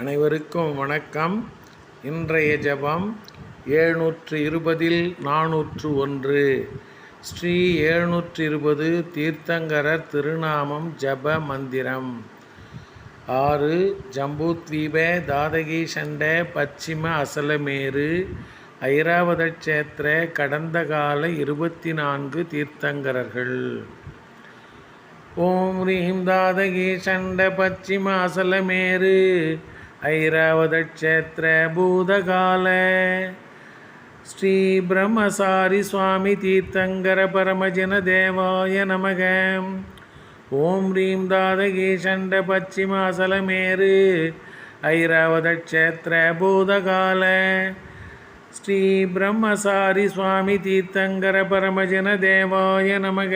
அனைவருக்கும் வணக்கம். இன்றைய ஜெபம் ஏழ்நூற்று இருபதில் நானூற்று ஒன்று. ஸ்ரீ ஏழ்நூற்று இருபது தீர்த்தங்கரர் திருநாமம் ஜப மந்திரம். ஆறு ஜம்பூத்வீப தாதகி சண்ட பச்சிம அசலமேரு ஐராவத க்ஷேத்திர கடந்த கால இருபத்தி நான்கு தீர்த்தங்கரர்கள். ஓம் ஹ்ரீம் தாதகி சண்ட பச்சிம அசலமேரு ஐராவத க்ஷேத்திர ஸ்ரீ பிரம்மசாரி சுவாமி தீர்த்தங்கர பரமஜன தேவாய நமக. ஓம் ரீம் தாதகி சண்ட பச்சிம அசலமேரு ஸ்ரீ பிரம்மசாரி சுவாமி தீர்த்தங்கர பரமஜன தேவாய நமக.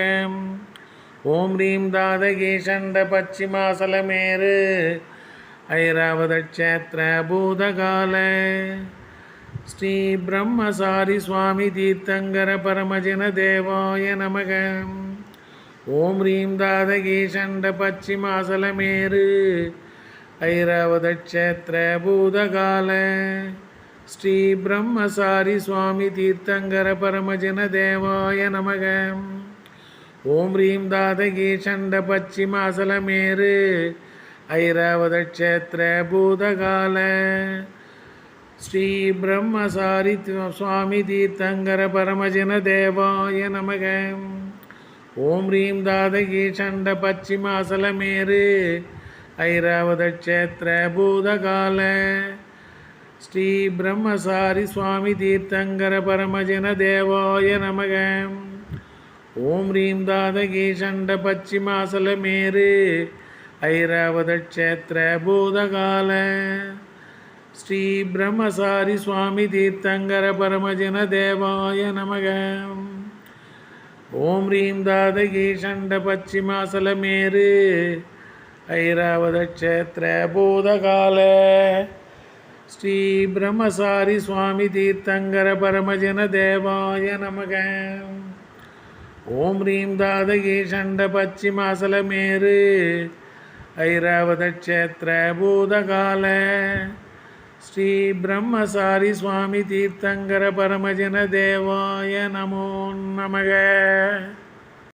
ஓம் ரீம் தாதகி சண்ட பச்சிமாசலமேரு ஐராவத க்ஷேத்திர பூதகால ஸ்ரீ பிரம்மசாரி சுவாமி தீர்த்தங்கர பரமஜன தேவாய நமக. ஓம் ரீம் தாதகி சண்ட பச்சிமாசலமேரு ஐராவத க்ஷேத்திர பூதகால ஸ்ரீ பிரம்மசாரி சுவாமி தீர்த்தங்கர பரமஜன தேவாய நமக. ஓம் ரீம் தாதகி சண்ட பச்சிமாசலமேரு ஐராவத க்ஷேத்திர பூதகால. ஸ்ரீ பிரம்மசாரி சுவாமி தீர்த்தங்கர பரமஜன தேவாய நமக. ஓம் ரீம் தாதகி சண்ட பச்சிமாசலமேரு ஐராவத க்ஷேத்திர பூதகால. ஸ்ரீ பிரம்மசாரி சுவாமி தீர்த்தங்கர பரமஜன தேவாய நமக. ஓம் ரீம் தாதகி சண்ட பச்சிமாசலமேரு மேரு. க்ஷேத்திர பூதகால ஸ்ரீ பிரம்மசாரி சுவாமி தீர்த்தங்கர பரமஜன தேவாய நமக. ஓம் ரீம் தாதகி சண்ட பச்சிமாசலமேரு ஐராவத பூதகால ஸ்ரீ பிரம்மசாரி சுவாமி தீர்த்தங்கர பரமஜன தேவாய நமக. ஓம் ரீம் தாதகி சண்ட பச்சிமாசலமேரு ஐராவத பூதகால ஸ்ரீ பிரம்மசாரி சுவாமி தீர்த்தங்கர பரமஜன தேவாய நமோ நமக.